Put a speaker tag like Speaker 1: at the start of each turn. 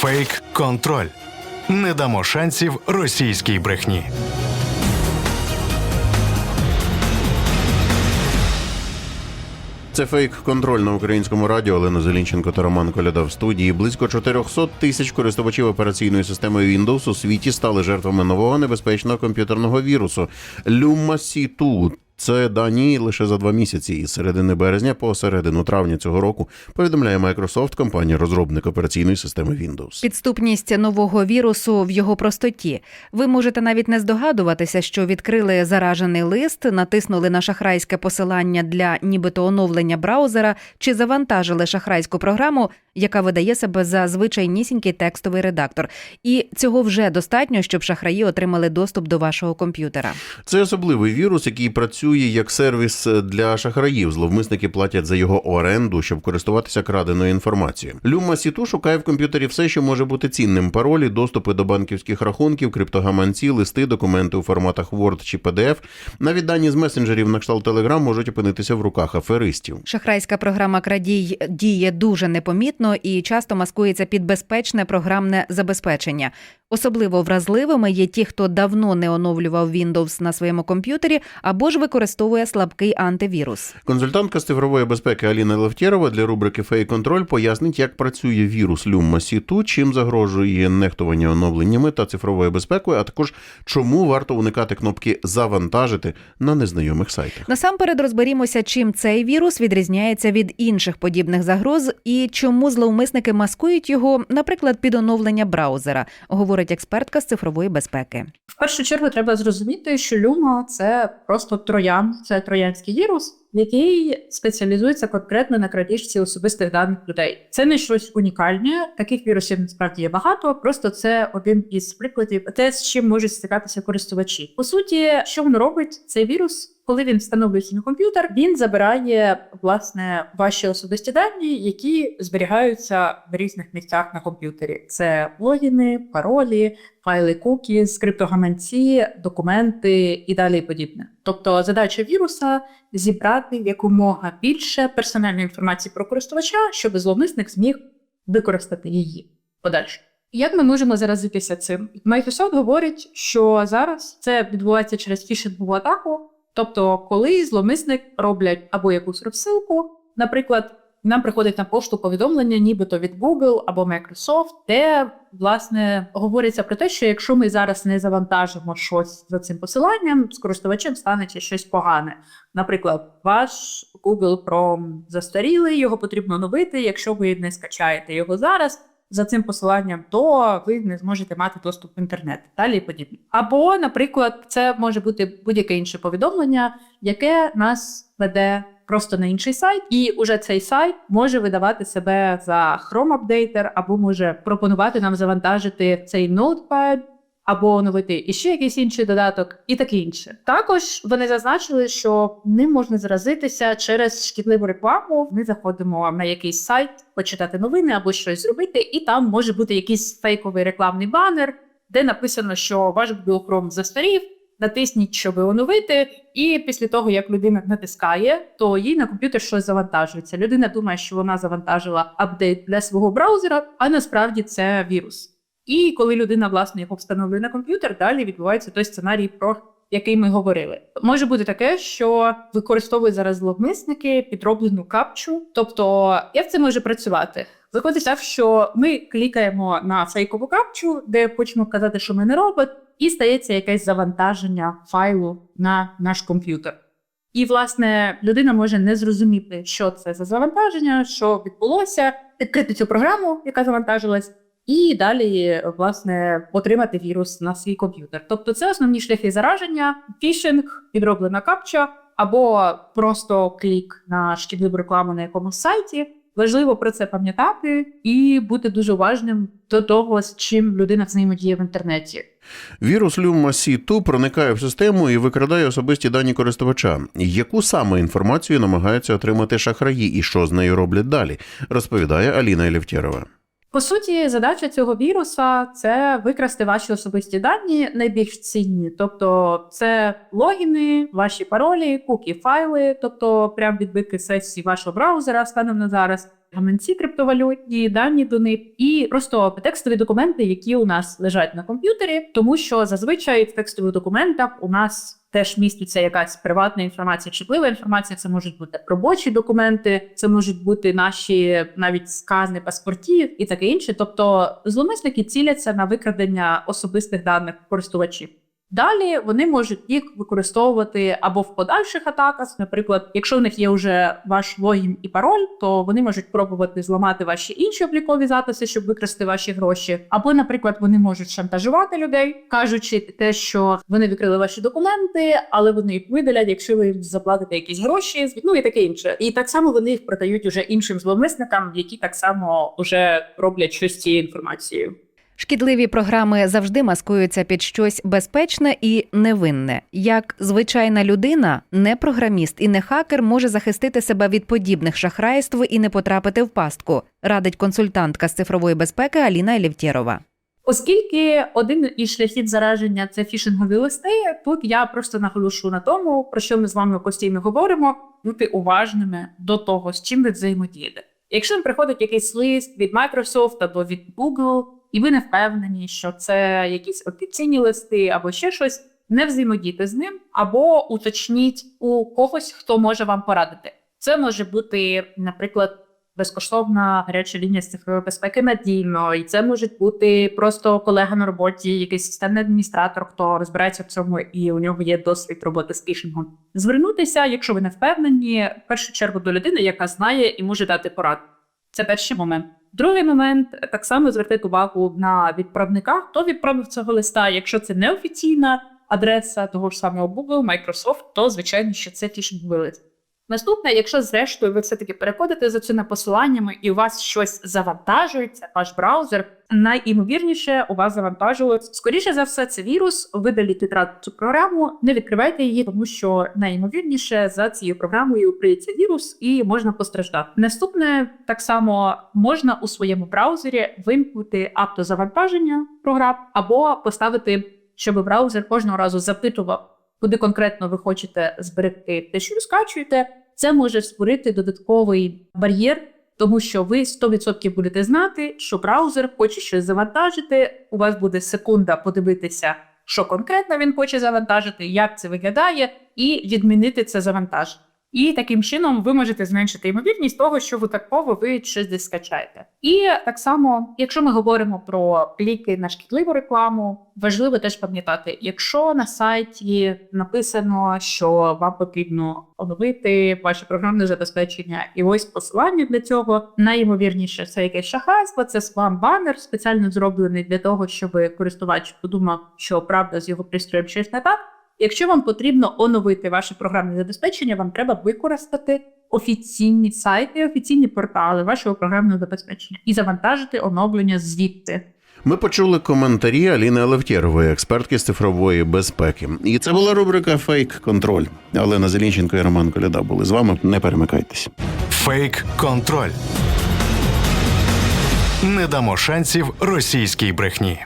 Speaker 1: Фейк-контроль. Не дамо шансів російській брехні.
Speaker 2: Це фейк контроль на українському радіо. Олена Зелінченко та Роман Коляда в студії. Близько 400 тисяч користувачів операційної системи Windows у світі стали жертвами нового небезпечного комп'ютерного вірусу LumaC2. Це дані лише за два місяці, із середини березня по середину травня цього року повідомляє Microsoft, компанія розробник операційної системи Windows.
Speaker 3: Підступність нового вірусу в його простоті. Ви можете навіть не здогадуватися, що відкрили заражений лист, натиснули на шахрайське посилання для нібито оновлення браузера чи завантажили шахрайську програму, яка видає себе за звичайнісінький текстовий редактор. І цього вже достатньо, щоб шахраї отримали доступ до вашого комп'ютера.
Speaker 2: Це особливий вірус, який працює як сервіс для шахраїв. Зловмисники платять за його оренду, щоб користуватися краденою інформацією. Люма Сіту шукає в комп'ютері все, що може бути цінним: паролі, доступи до банківських рахунків, криптогаманці, листи, документи у форматах Word чи PDF. Навіть дані з месенджерів на кшталт Telegram можуть опинитися в руках аферистів.
Speaker 3: Шахрайська програма крадій діє дуже непомітно і часто маскується під безпечне програмне забезпечення. Особливо вразливими є ті, хто давно не оновлював Windows на своєму комп'ютері або ж використовує слабкий антивірус.
Speaker 2: Консультантка з цифрової безпеки Аліна Левтєрова для рубрики Фейк контроль пояснить, як працює вірус Люмма Сіту, чим загрожує нехтування оновленнями та цифровою безпекою, а також чому варто уникати кнопки завантажити на незнайомих сайтах.
Speaker 3: Насамперед розберімося, чим цей вірус відрізняється від інших подібних загроз і чому зловмисники маскують його, наприклад, під оновлення браузера, говорить експертка з цифрової безпеки.
Speaker 4: В першу чергу треба зрозуміти, що люма це просто троян, це троянський вірус, який спеціалізується конкретно на крадіжці особистих даних людей. Це не щось унікальне. Таких вірусів насправді є багато. Просто це один із прикладів, те, з чим можуть стикатися користувачі. По суті, що він робить цей вірус? Коли він встановлюється на комп'ютер, він забирає власне ваші особисті дані, які зберігаються в різних місцях на комп'ютері. Це логіни, паролі, файли кукі, скриптогаманці, документи і далі подібне. Тобто задача віруса зібрати якомога більше персональної інформації про користувача, щоб зловмисник зміг використати її подальше. Як ми можемо заразитися цим? Microsoft говорить, що зараз це відбувається через фішингову атаку. Тобто, коли зловмисник роблять або якусь розсилку, наприклад, нам приходить на пошту повідомлення, нібито від Google або Microsoft, де власне говориться про те, що якщо ми зараз не завантажимо щось за цим посиланням, з користувачем станеться щось погане. Наприклад, ваш Google Chrome застарілий, його потрібно оновити. Якщо ви не скачаєте його зараз. За цим посиланням, то ви не зможете мати доступ в інтернет далі і подібне. Або, наприклад, це може бути будь-яке інше повідомлення, яке нас веде просто на інший сайт, і уже цей сайт може видавати себе за Chrome Updater або може пропонувати нам завантажити цей Notepad, або оновити іще якийсь інший додаток, і таке інше. Також вони зазначили, що ним можна заразитися через шкідливу рекламу. Ми заходимо на якийсь сайт, почитати новини або щось зробити, і там може бути якийсь фейковий рекламний банер, де написано, що ваш Chrome застарів. Натисніть, щоб оновити, і після того, як людина натискає, то їй на комп'ютер щось завантажується. Людина думає, що вона завантажила апдейт для свого браузера, а насправді це вірус. І коли людина власне його встановлює на комп'ютер, далі відбувається той сценарій, про який ми говорили. Може бути таке, що використовують зараз зловмисники підроблену капчу. Тобто, як це може працювати? Виходить так, що ми клікаємо на фейкову капчу, де хочемо казати, що ми не робот, і стається якесь завантаження файлу на наш комп'ютер. І, власне, людина може не зрозуміти, що це за завантаження, що відбулося, відкрити цю програму, яка завантажилась, і далі, власне, отримати вірус на свій комп'ютер. Тобто, це основні шляхи зараження: фішинг, підроблена капча, або просто клік на шкідливу рекламу на якомусь сайті. Важливо про це пам'ятати і бути дуже уважним до того, з чим людина взаємодіє в інтернеті.
Speaker 2: Вірус Люма Сіту проникає в систему і викрадає особисті дані користувача. Яку саме інформацію намагаються отримати шахраї і що з нею роблять далі, розповідає Аліна Лєвтєрова.
Speaker 4: По суті, задача цього віруса це викрасти ваші особисті дані найбільш цінні, тобто це логіни, ваші паролі, кукі файли, тобто прям відбитки сесії вашого браузера станом на зараз, гаманці криптовалютні, дані до них, і просто текстові документи, які у нас лежать на комп'ютері, тому що зазвичай в текстових документах у нас. Теж міститься якась приватна інформація, чутлива інформація. Це можуть бути робочі документи, це можуть бути наші навіть скази паспортів і таке інше. Тобто зловмисники ціляться на викрадення особистих даних користувачів. Далі вони можуть їх використовувати або в подальших атаках. Наприклад, якщо в них є вже ваш логін і пароль, то вони можуть пробувати зламати ваші інші облікові записи, щоб викрасти ваші гроші. Або, наприклад, вони можуть шантажувати людей, кажучи те, що вони викрили ваші документи, але вони їх видалять, якщо ви їм заплатите якісь гроші, ну і таке інше. І так само вони їх продають уже іншим зловмисникам, які так само вже роблять щось з цією інформацією.
Speaker 3: Шкідливі програми завжди маскуються під щось безпечне і невинне. Як звичайна людина, не програміст і не хакер може захистити себе від подібних шахрайств і не потрапити в пастку, радить консультантка з цифрової безпеки Аліна Елівтєрова.
Speaker 4: Оскільки один із шляхів зараження це фішингові листи, тут я просто наголошу на тому, про що ми з вами постійно говоримо, бути уважними до того, з чим ви взаємодієте. Якщо вам приходить якийсь лист від Microsoft або від Google, і ви не впевнені, що це якісь офіційні листи або ще щось, не взаємодійте з ним, або уточніть у когось, хто може вам порадити. Це може бути, наприклад, безкоштовна гаряча лінія з цифрової безпеки надійно, і це може бути просто колега на роботі, якийсь системний адміністратор, хто розбирається в цьому і у нього є досвід роботи з фішингом. Звернутися, якщо ви не впевнені, в першу чергу до людини, яка знає і може дати пораду. Це перший момент. Другий момент так само звертати увагу на відправника, хто відправив цього листа. Якщо це неофіційна адреса того ж самого Google, Microsoft, то звичайно, що це фішинговий лист. Наступне, якщо зрештою ви все-таки переходите за цими посиланнями і у вас щось завантажується, ваш браузер, найімовірніше у вас завантажилось. Скоріше за все, це вірус. Видаліть відразу цю програму, не відкривайте її, тому що найімовірніше за цією програмою прийдеться вірус і можна постраждати. Наступне так само можна у своєму браузері вимкнути автозавантаження програм або поставити, щоб браузер кожного разу запитував куди конкретно ви хочете зберегти те, що ви скачуєте, це може створити додатковий бар'єр, тому що ви 100% будете знати, що браузер хоче щось завантажити. У вас буде секунда подивитися, що конкретно він хоче завантажити, як це виглядає, і відмінити це завантаження. І таким чином ви можете зменшити ймовірність того, що випадково ви щось десь скачаєте. І так само, якщо ми говоримо про кліки на шкідливу рекламу, важливо теж пам'ятати, якщо на сайті написано, що вам потрібно оновити ваше програмне забезпечення, і ось посилання для цього, найімовірніше це якесь шахрайство, це спам банер спеціально зроблений для того, щоб користувач подумав, що правда з його пристроєм щось не так. Якщо вам потрібно оновити ваше програмне забезпечення, вам треба використати офіційні сайти, офіційні портали вашого програмного забезпечення і завантажити оновлення звідти.
Speaker 2: Ми почули коментарі Аліни Алевтєрової, експертки з цифрової безпеки. І це була рубрика Фейк контроль. Олена Зелінченко і Роман Коляда були з вами. Не перемикайтесь.
Speaker 1: Фейк контроль. Не дамо шансів російській брехні.